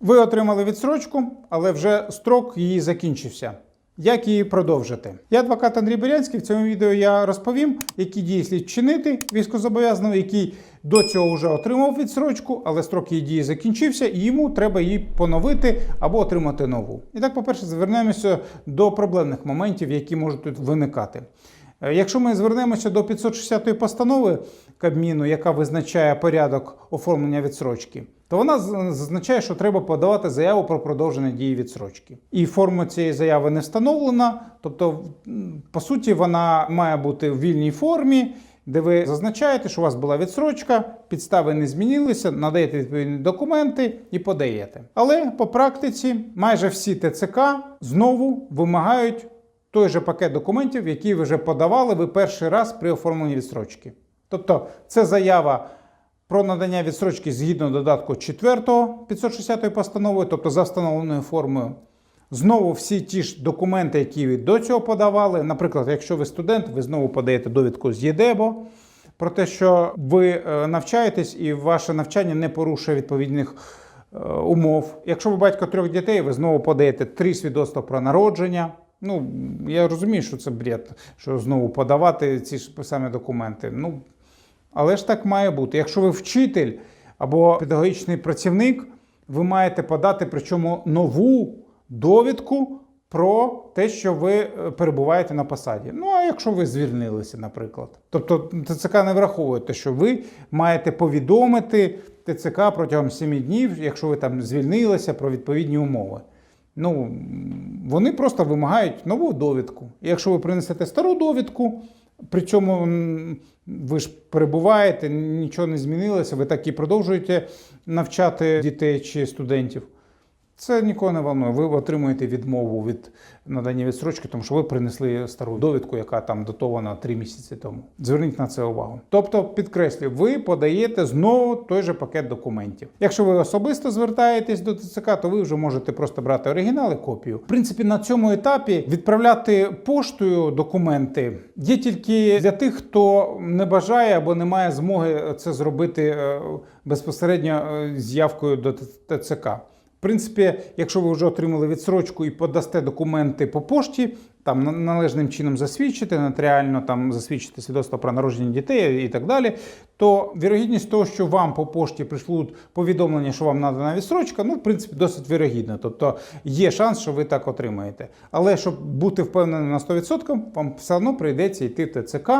Ви отримали відсрочку, але вже строк її закінчився. Як її продовжити? Я адвокат Андрій Берянський. В цьому відео я розповім, які дії слід вчинити військовозобов'язаного, який до цього вже отримав відсрочку, але строк її дії закінчився, і йому треба її поновити або отримати нову. І так, по-перше, звернемося до проблемних моментів, які можуть тут виникати. Е, Якщо ми звернемося до 560 постанови Кабміну, яка визначає порядок оформлення відсрочки, то вона зазначає, що треба подавати заяву про продовження дії відсрочки. І форма цієї заяви не встановлена, тобто, по суті, вона має бути в вільній формі. Де ви зазначаєте, що у вас була відсрочка, підстави не змінилися, надаєте відповідні документи і подаєте. Але по практиці майже всі ТЦК знову вимагають той же пакет документів, який ви вже подавали ви перший раз при оформленні відсрочки. Тобто це заява про надання відсрочки згідно додатку 4 560 постанови, тобто за встановленою формою. Знову всі ті ж документи, які ви до цього подавали. Наприклад, якщо ви студент, ви знову подаєте довідку з ЄДЕБО про те, що ви е, навчаєтесь і ваше навчання не порушує відповідних е, умов. Якщо ви батько трьох дітей, ви знову подаєте три свідоцтва про народження. Ну, я розумію, що це бред, що знову подавати ці ж самі документи. Ну, але ж так має бути. Якщо ви вчитель або педагогічний працівник, ви маєте подати причому нову довідку про те, що ви е, перебуваєте на посаді. Ну а якщо ви звільнилися, наприклад. Тобто ТЦК не враховує те, що ви маєте повідомити ТЦК протягом 7 днів, якщо ви там звільнилися про відповідні умови. Ну, вони просто вимагають нову довідку. І якщо ви принесете стару довідку, при цьому ви ж перебуваєте, нічого не змінилося, ви так і продовжуєте навчати дітей чи студентів. Це нікого не волнує. Ви отримуєте відмову від надання відстрочки, тому що ви принесли стару довідку, яка там датована 3 місяці тому. Зверніть на це увагу. Тобто, підкреслюю, ви подаєте знову той же пакет документів. Якщо ви особисто звертаєтесь до ТЦК, то ви вже можете просто брати оригінал і копію. В принципі, на цьому етапі відправляти поштою документи є тільки для тих, хто не бажає або не має змоги це зробити е, безпосередньо е, з явкою до ТЦК. В принципі, якщо ви вже отримали відсрочку і подасте документи по пошті, там належним чином засвідчити, нотаріально там засвідчити свідоцтво про народження дітей і так далі, то вірогідність того, що вам по пошті прийшлють повідомлення, що вам надана відсрочка, ну, в принципі, досить вірогідно. Тобто є шанс, що ви так отримаєте. Але щоб бути впевненим на 100%, вам все одно прийдеться йти в ТЦК,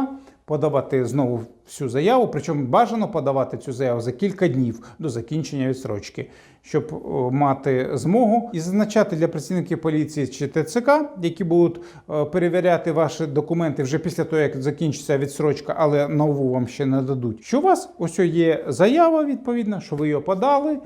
подавати знову всю заяву, причому бажано подавати цю заяву за кілька днів до закінчення відсрочки, щоб мати змогу і зазначати для працівників поліції чи ТЦК, які будуть е, перевіряти ваші документи вже після того, як закінчиться відсрочка, але нову вам ще не дадуть. Що у вас ось є заява відповідна, що ви її подали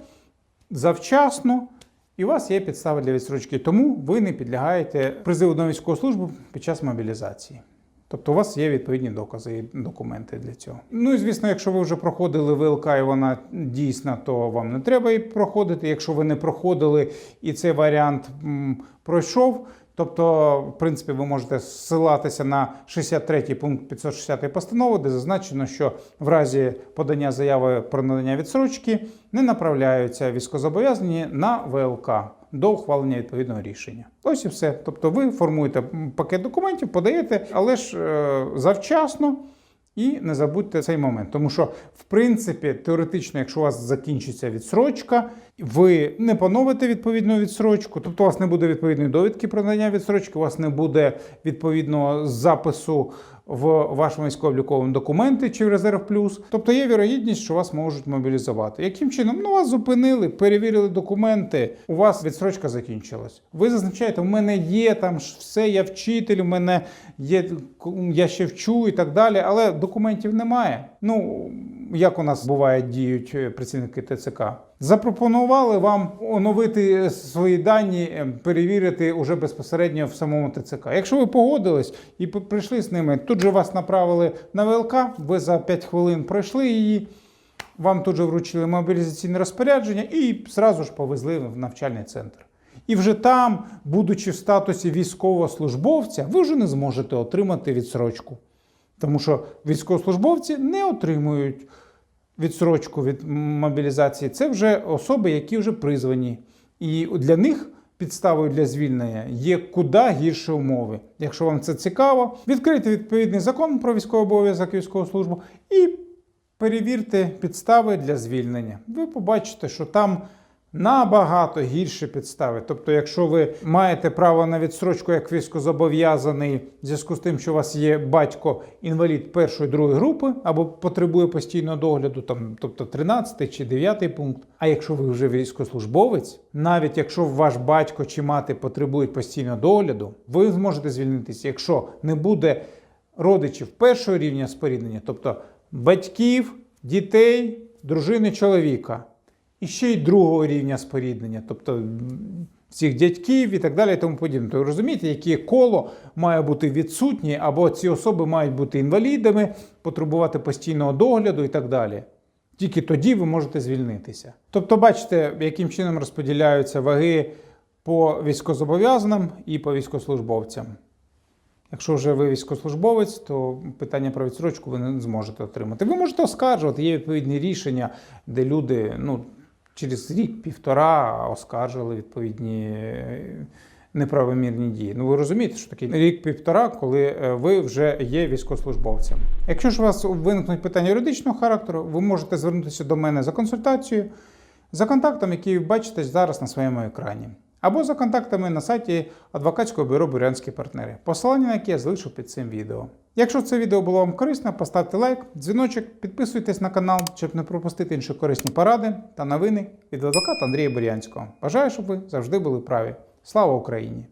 завчасно. І у вас є підстави для відсрочки, тому ви не підлягаєте призиву на військову службу під час мобілізації. Тобто у вас є відповідні докази і документи для цього. Ну і звісно, якщо ви вже проходили ВЛК і вона дійсна, то вам не треба її проходити. Якщо ви не проходили і цей варіант м, пройшов, тобто, в принципі, ви можете ссилатися на 63 пункт 560 постанови, де зазначено, що в разі подання заяви про надання відсрочки не направляються військовозобов'язані на ВЛК до ухвалення відповідного рішення. Ось і все. Тобто ви формуєте пакет документів, подаєте, але ж е, завчасно. І не забудьте цей момент, тому що, в принципі, теоретично, якщо у вас закінчиться відсрочка, ви не поновите відповідну відсрочку, тобто у вас не буде відповідної довідки про надання відсрочки, у вас не буде відповідного запису в вашому військово-обліковому документі чи в резерв плюс. Тобто є вірогідність, що вас можуть мобілізувати. Яким чином? Ну, вас зупинили, перевірили документи, у вас відсрочка закінчилась. Ви зазначаєте, у мене є там все, я вчитель, у мене є я ще вчу і так далі, але документів немає. Ну як у нас буває діють е, працівники ТЦК. Запропонували вам оновити свої дані, е, перевірити уже безпосередньо в самому ТЦК. Якщо ви погодились і прийшли з ними, тут же вас направили на ВЛК, ви за 5 хвилин пройшли її. Вам тут же вручили мобілізаційне розпорядження і зразу ж повезли в навчальний центр. І вже там, будучи в статусі військовослужбовця, ви вже не зможете отримати відсрочку. Тому що військовослужбовці не отримують відсрочку від мобілізації. Це вже особи, які вже призвані І для них підставою для звільнення є куди гірші умови. Якщо вам це цікаво, відкрийте відповідний закон про військовий обов'язок і військову службу і перевірте підстави для звільнення. Ви побачите, що там набагато гірші підстави. Тобто, якщо ви маєте право на відстрочку як військозобов'язаний, в зв'язку з тим, що у вас є батько інвалід першої другої групи або потребує постійного догляду, там, тобто 13 чи 9 пункт. А якщо ви вже військовослужбовець, навіть якщо ваш батько чи мати потребують постійного догляду, ви зможете звільнитися, якщо не буде родичів першого рівня споріднення, тобто батьків, дітей, дружини чоловіка, і ще й другого рівня споріднення, тобто всіх дядьків і так далі, і тому подібне. То ви розумієте, яке коло має бути відсутнє, або ці особи мають бути інвалідами, потребувати постійного догляду і так далі. Тільки тоді ви можете звільнитися. Тобто, бачите, яким чином розподіляються ваги по військовозобов'язаним і по військовослужбовцям. Якщо вже ви військовослужбовець, то питання про відсрочку ви не зможете отримати. Ви можете оскаржувати, є відповідні рішення, де люди ну, через рік-півтора оскаржили відповідні е, неправомірні дії. Ну ви розумієте, що такий рік-півтора, коли е, ви вже є військовослужбовцем. Якщо ж у вас виникнуть питання юридичного характеру, ви можете звернутися до мене за консультацією за контактом, який ви бачите зараз на своєму екрані, або за контактами на сайті адвокатського бюро Бурянські партнери, посилання на яке я залишу під цим відео. Якщо це відео було вам корисно, поставте лайк, дзвіночок, підписуйтесь на канал, щоб не пропустити інші корисні поради та новини від адвоката Андрія Бурянського. Бажаю, щоб ви завжди були праві. Слава Україні!